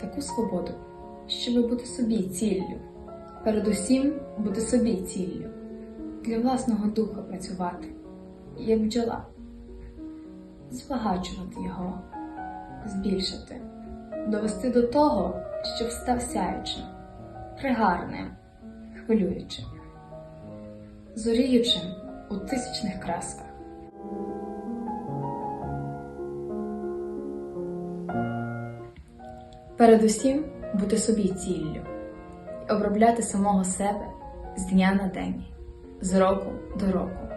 таку свободу, щоб бути собі ціллю. Передусім бути собі ціллю, для власного духа працювати, як бджола, збагачувати його, збільшити, довести до того, щоб став сяючим, пригарним, хвилюючим, зоріючим у тисячних красках. Передусім бути собі ціллю. І обробляти самого себе з дня на день, з року до року,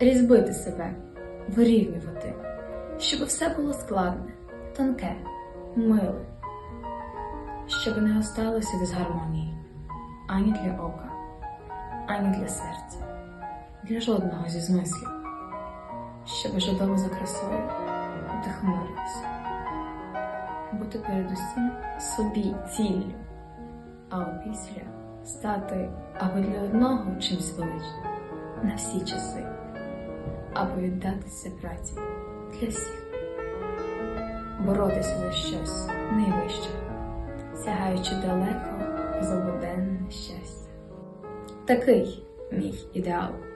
різьбити себе, вирівнювати, щоб все було складне, тонке, миле, щоб не осталося дисгармонії ані для ока, ані для серця, для жодного зі змислів, щоб жадомо за красою вдихнулося бути передусім собі ціллю, а опісля стати або для одного чимсь величним на всі часи, або віддатися праці для всіх, боротися за щось найвище, сягаючи далеко за щастя. Такий мій ідеал.